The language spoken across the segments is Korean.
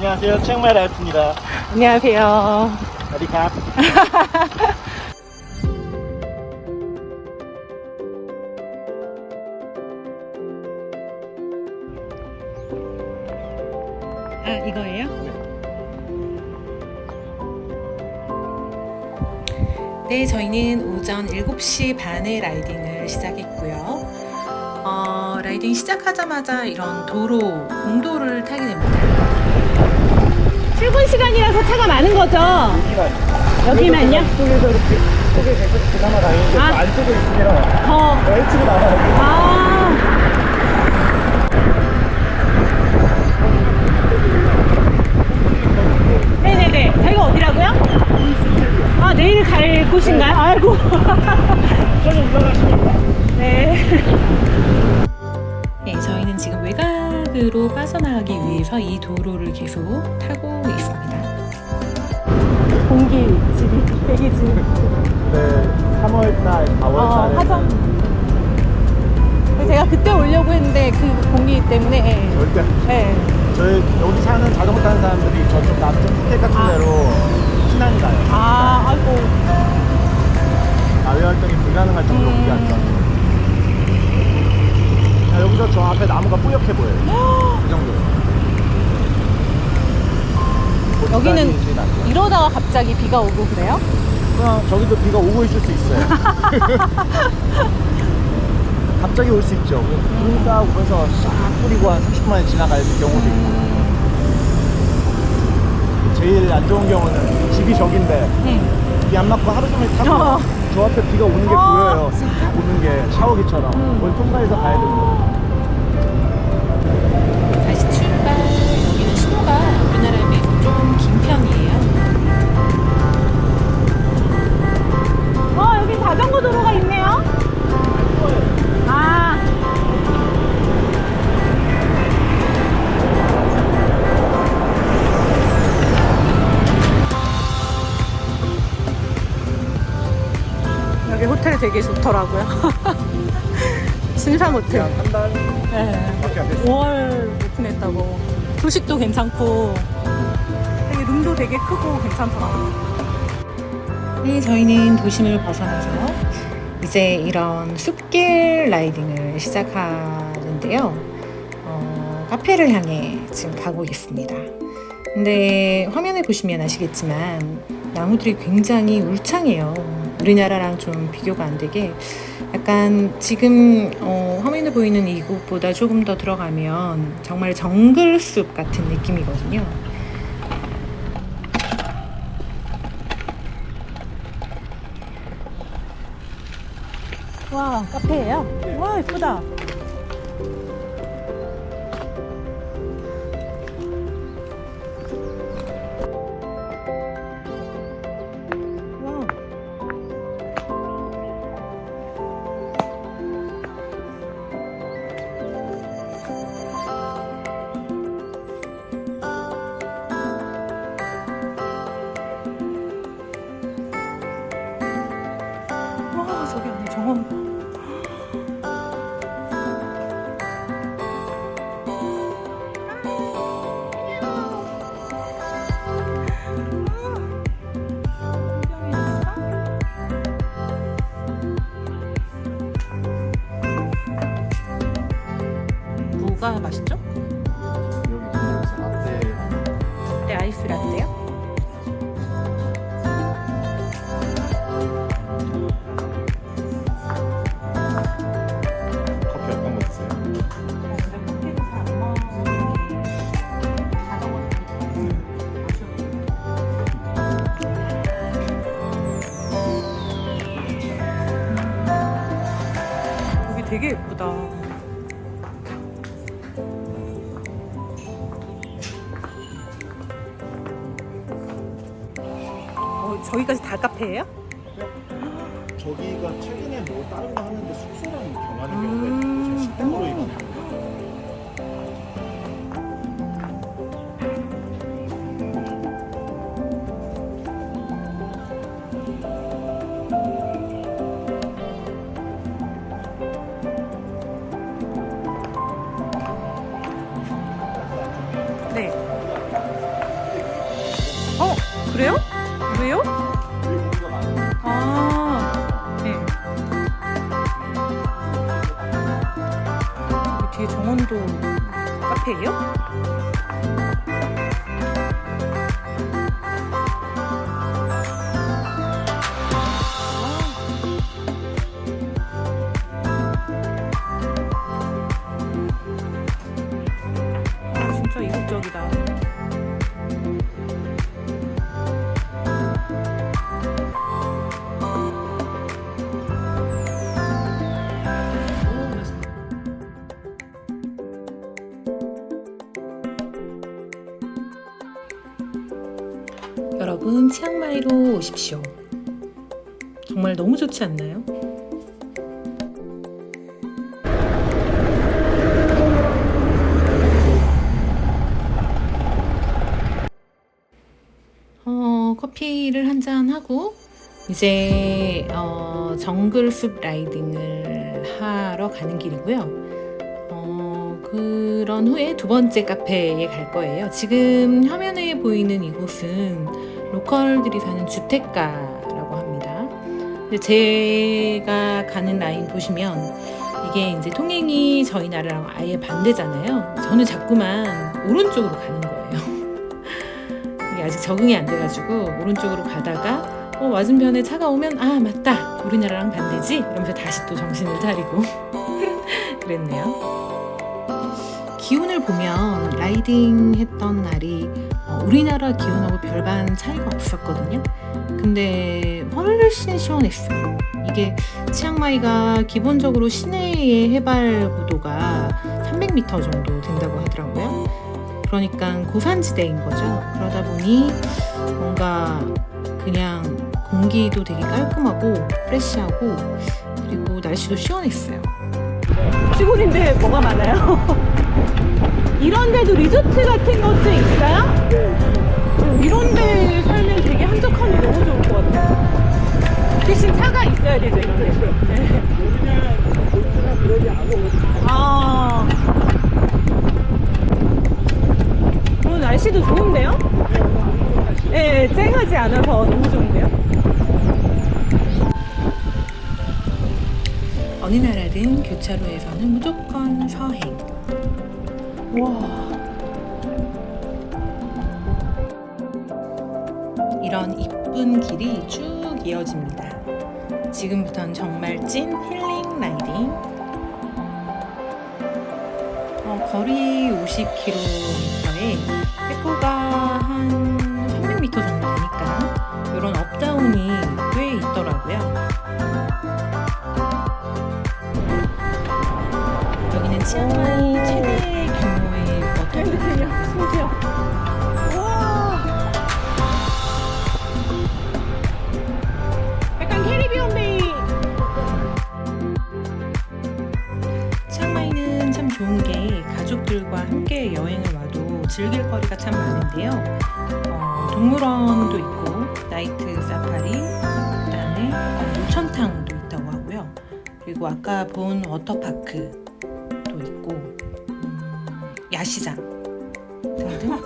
안녕하세요. 치앙마이 라이프입니다. 안녕하세요. 어디 가? 아, 이거예요? 네, 저희는 오전 7시 반에 라이딩을 시작했고요. 어, 라이딩 시작하자마자 이런 도로, 공도를 타게 됩니다. 출근 시간이라서 차가 많은 거죠? 여기만 요? 쪽에서 이렇게 쪽에 계속 그나마 다니는데 아. 그 안쪽에 있으면 더. H로 나와요. 아. 네네네. 저희가 어디라고요? 아, 내일 갈 곳인가요? 아이고. 저는 올라가시니까. 네. 네, 저희는 지금 외곽으로 빠져나가기 위해서 이 도로를 계속 타고 있습니다. 공기 질이 되게 질. 네, 3월달, 4월달에 어, 하정. 제가 그때 오려고 했는데 그 공기 때문에. 예. 절대 네. 저희 여기 사는 자전거 타는 사람들이 저쪽 남쪽 호텔 같은 아. 데로 신안이 가요. 아, 아이고. 야외 활동이 불가능할 정도로 음. 공기 안 좋아서. 자, 여기서 저 앞에 나무가 뿌옇게 보여요. 그 정도. 여기는 나죠. 이러다가 갑자기 비가 오고 그래요? 그냥 저기도 비가 오고 있을 수 있어요. 갑자기 올 수 있죠. 구름 쌓고 그래서 싹 뿌리고 한 30분만에 지나갈 경우도 있고. 제일 안 좋은 경우는 집이 저긴데 네. 비안 맞고 하루 종일 타고 어. 저 앞에 비가 오는 게 어. 보여요. 싹 오는 게 샤워기처럼. 음. 그걸 통과해서 가야 됩니다. 다시 출발. 여기는 신호가 되게 좋더라고요. 신상 호텔. 그냥 한달 네. 밖에 안 됐어요. 5월 오픈했다고. 조식도 괜찮고, 되게 룸도 되게 크고 괜찮더라고요. 네, 저희는 도심을 벗어나서 이제 이런 숲길 라이딩을 시작하는데요. 어, 카페를 향해 지금 가고 있습니다. 근데 화면을 보시면 아시겠지만 나무들이 굉장히 울창해요. 우리나라랑 좀 비교가 안 되게 약간 지금 어, 화면에 보이는 이곳보다 조금 더 들어가면 정말 정글숲 같은 느낌이거든요. 와 카페예요. 와 예쁘다. 다 카페예요? 여러분 치앙마이로 오십시오. 정말 너무 좋지 않나요? 어, 커피를 한 잔 하고 이제 어, 정글숲 라이딩을 하러 가는 길이고요. 어, 그런 후에 두 번째 카페에 갈 거예요. 지금 화면에 보이는 이곳은 로컬들이 사는 주택가라고 합니다. 근데 제가 가는 라인 보시면 이게 이제 통행이 저희 나라랑 아예 반대잖아요. 저는 자꾸만 오른쪽으로 가는 거예요. 이게 아직 적응이 안 돼가지고 오른쪽으로 가다가 어, 맞은편에 차가 오면 아 맞다 우리나라랑 반대지 이러면서 다시 또 정신을 차리고 그랬네요. 기온을 보면 라이딩 했던 날이 어, 우리나라 기온하고 별반 차이가 없었거든요. 근데 훨씬 시원했어요. 이게 치앙마이가 기본적으로 시내의 해발 고도가 300m 정도 된다고 하더라고요. 그러니까 고산지대인 거죠. 그러다 보니 뭔가 그냥 공기도 되게 깔끔하고 프레시하고 그리고 날씨도 시원했어요. 시골인데 뭐가 많아요? 이런 데도 리조트 같은 것도 있어요? 이런 데 살면 되게 한적함이 너무 좋을 것 같아요. 대신 차가 있어야 되죠, 이런 데. 네. 아. 오늘 날씨도 좋은데요? 네, 쨍하지 않아서 너무 좋은데요? 어느 나라든 교차로에서는 무조건 서행. 와. 이런 이쁜 길이 쭉 이어집니다. 지금부터는 정말 찐 힐링 라이딩. 어, 거리 50km에 백호가 한 300m 정도 되니까 이런 업다운이 꽤 있더라고요. 여기는 치앙마이 최대 좋은 게 가족들과 함께 여행을 와도 즐길 거리가 참 많은데요. 어, 동물원도 있고 나이트 사파리, 그다음에 어, 노천탕도 있다고 하고요. 그리고 아까 본 워터파크도 있고 음, 야시장 등등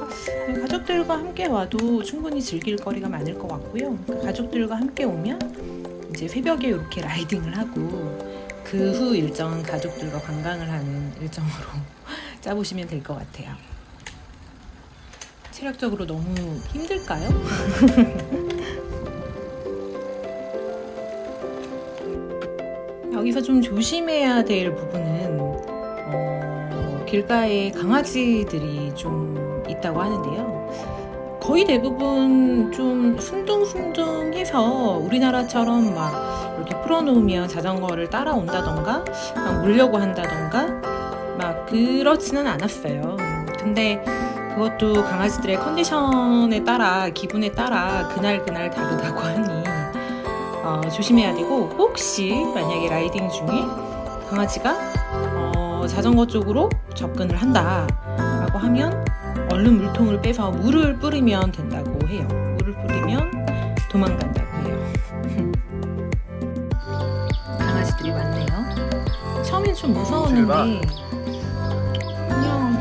가족들과 함께 와도 충분히 즐길 거리가 많을 것 같고요. 그러니까 가족들과 함께 오면 이제 새벽에 이렇게 라이딩을 하고 그 후 일정은 가족들과 관광을 하는 일정으로 짜보시면 될 것 같아요. 체력적으로 너무 힘들까요? 여기서 좀 조심해야 될 부분은 어, 길가에 강아지들이 좀 있다고 하는데요. 거의 대부분 좀 순둥순둥해서 우리나라처럼 막 이렇게 풀어놓으면 자전거를 따라온다던가 막 물려고 한다던가 막 그렇지는 않았어요. 근데 그것도 강아지들의 컨디션에 따라 기분에 따라 그날 그날 다르다고 하니 어, 조심해야 되고 혹시 만약에 라이딩 중에 강아지가 어, 자전거 쪽으로 접근을 한다라고 하면 얼른 물통을 빼서 물을 뿌리면 된다고 해요. 물을 뿌리면 도망간다 좀 무서웠는데 그냥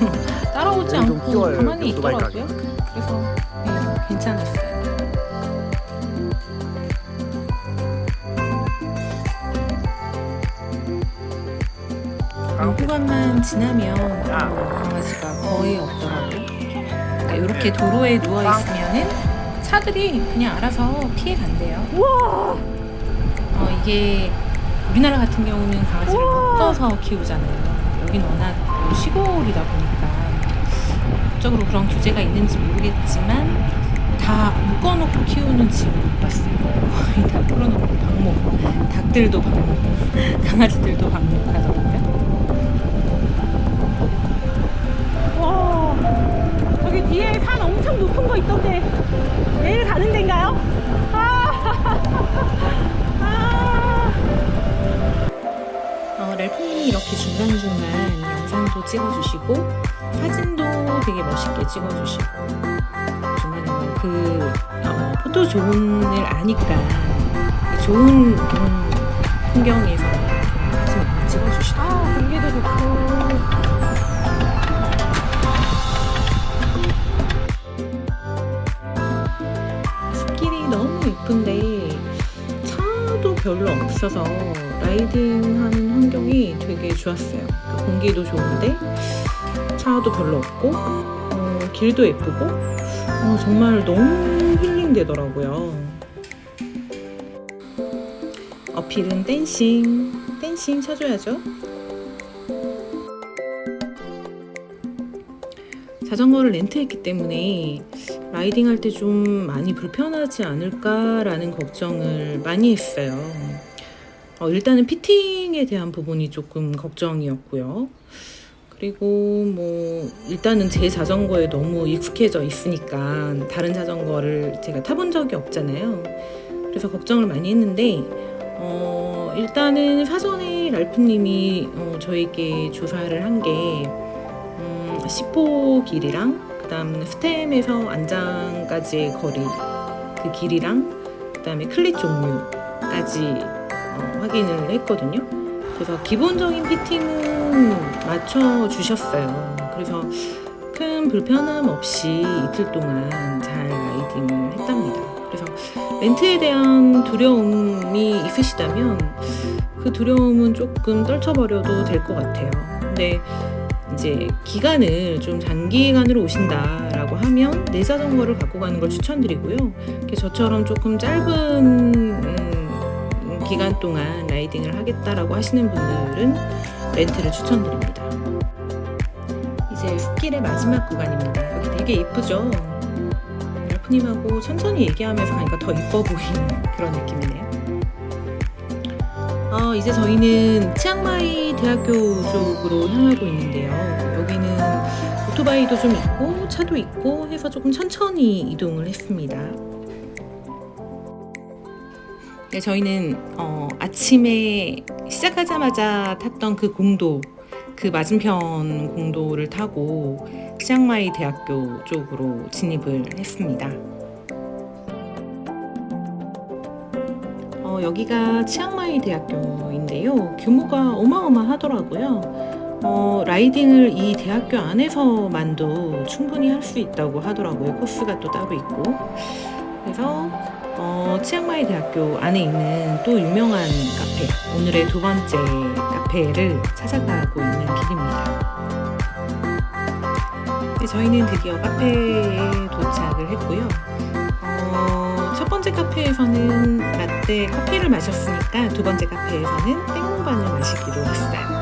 따라오지 않고 뛰어, 가만히 있더라고요. 그래서 네, 괜찮았어요. 오후간만 지나면 강아지가 거의 없더라고요. 그러니까 이렇게 도로에 누워 있으면은 차들이 그냥 알아서 피해 간대요. 어, 이게 우리나라 같은 경우는 강아지를. 묶어서 키우잖아요. 여긴 워낙 또 시골이다 보니까 법적으로 그런 규제가 있는지 모르겠지만 다 묶어놓고 키우는 집을 못 봤어요. 거의 다 풀어놓고 방목, 닭들도 방목, 강아지들도 방목하더라고요. 와, 저기 뒤에 산 엄청 높은 거 있던데 내일 가는 데인가요? 아, 아, 이 이렇게 중간중간 영상도 찍어주시고 사진도 되게 멋있게 찍어주시고 중간중간 그 어, 포토존을 아니까 좋은 음, 풍경에서 좀 사진 많이 찍어주시더라고요. 아, 공기도 좋고. 숲길이 너무 예쁜데 차도 별로 없어서 라이딩하는 환경이 되게 좋았어요. 그 공기도 좋은데 차도 별로 없고 어, 길도 예쁘고 어, 정말 너무 힐링되더라고요. 어필은 댄싱, 댄싱 쳐줘야죠. 자전거를 렌트했기 때문에 라이딩 할 때 좀 많이 불편하지 않을까라는 걱정을 많이 했어요. 어, 일단은 피팅에 대한 부분이 조금 걱정이었고요. 그리고 뭐 일단은 제 자전거에 너무 익숙해져 있으니까 다른 자전거를 제가 타본 적이 없잖아요. 그래서 걱정을 많이 했는데 어, 일단은 사전에 랄프님이 어, 저에게 조사를 한게 음, 10호 길이랑 그다음 스템에서 안장까지의 거리 그 길이랑 그다음에 클릿 종류까지 어, 확인을 했거든요. 그래서 기본적인 피팅은 맞춰 주셨어요. 그래서 큰 불편함 없이 이틀 동안 잘 라이딩을 했답니다. 그래서 렌트에 대한 두려움이 있으시다면 그 두려움은 조금 떨쳐버려도 될 것 같아요. 근데 이제 기간을 좀 장기간으로 오신다라고 하면 내 자전거를 갖고 가는 걸 추천드리고요. 저처럼 조금 짧은 음, 기간 동안 라이딩을 하겠다라고 하시는 분들은 렌트를 추천드립니다. 이제 숲길의 마지막 구간입니다. 여기 되게 예쁘죠? 랄프님하고 천천히 얘기하면서 가니까 더 이뻐 보이는 그런 느낌이네요. 어, 이제 저희는 치앙마이 대학교 쪽으로 향하고 있는데요. 여기는 오토바이도 좀 있고 차도 있고 해서 조금 천천히 이동을 했습니다. 네, 저희는 어, 아침에 시작하자마자 탔던 그 공도 그 맞은편 공도를 타고 치앙마이 대학교 쪽으로 진입을 했습니다. 어, 여기가 치앙마이 대학교인데요. 규모가 어마어마하더라고요. 어, 라이딩을 이 대학교 안에서만도 충분히 할 수 있다고 하더라고요. 코스가 또 따로 있고. 그래서 어, 치앙마이 대학교 안에 있는 또 유명한 카페, 오늘의 두 번째 카페를 찾아가고 있는 길입니다. 네, 저희는 드디어 카페에 도착을 했고요. 어, 첫 번째 카페에서는 라떼 커피를 마셨으니까 두 번째 카페에서는 땡모반을 마시기로 했어요.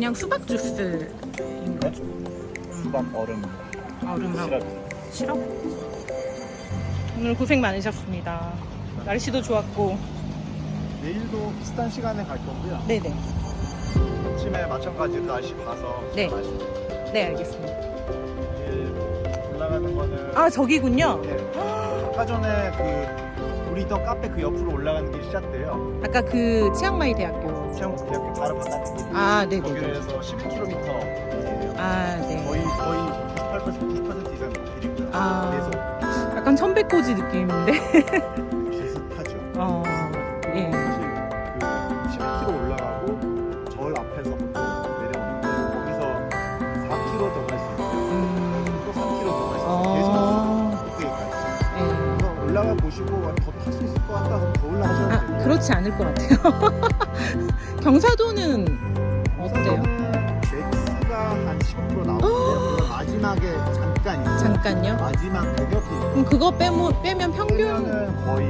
그냥 수박 주스인 거죠? 수박 얼음 얼음하고 시럽. 시럽. 오늘 고생 많으셨습니다. 날씨도 좋았고. 내일도 비슷한 시간에 갈 거고요. 네네. 아침에 마찬가지로 날씨 봐서 네. 마시고 네 알겠습니다. 내일 올라가는 거는 아 저기군요. 네. 아까 전에 그 우리 있던 카페 그 옆으로 올라가는 게 시작돼요. 아까 그 치앙마이 대학교 수영대학교 바로 바깥에 아, 네네. 거기에서 11km예요. 아, 네. 거의 거의 98% 90% 이상 길이고요. 아. 그래서 약간 천백고지 느낌인데. 비슷하죠. 어, 예. 사실 그 11km 올라가고 절 앞에서부터 내려오는데 거기서 4km 더 갈 수 있어요. 음, 또 3km 더 갈 수 있어요. 계속 어, 꼭대기까지. 예. 그래서 올라가 보시고 더 탈 수 있을 것 같다 그럼 더 올라가셔도 아, 돼요. 그렇지 않을 것 같아요. 경사도는 어때요? 맥스가 한 15% 나오는데 그거 마지막에 잠깐 있어요. 잠깐요. 마지막 대격이 그럼 그거 빼면, 빼면 평균. 빼면은 거의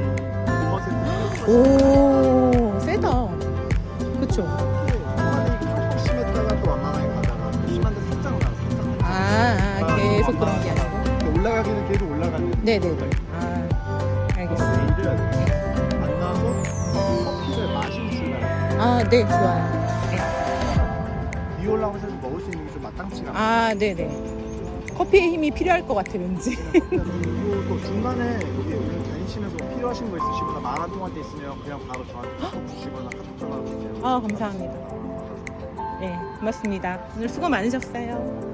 5% 오, 세다. 그쵸? 초반에 조금 심했다가 또 완만하게 가다가 또 심한데 살짝 나서 살짝 아, 아, 계속 그런 게 아니고. 올라가기는 계속 올라가는 네네네. 아, 알겠습니다. 만 아, 네, 좋아요. 위 올라오면서 먹을 수 있는 게 좀 마땅치가 않아요 아, 네 네. 커피의 힘이 필요할 것 같아, 왠지. 그리고 또 중간에 여기 오늘 다니시면서 필요하신 거 있으시거나 마라톤 때 있으면 그냥 바로 저한테 주시거나 카톡 전화 주세요 아, 감사합니다. 네, 고맙습니다. 오늘 수고 많으셨어요.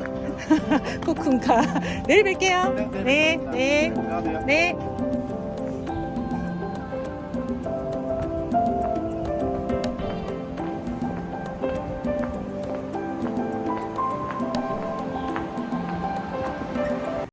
코쿤카. 내일 뵐게요. 네, 네, 안녕하세요 네.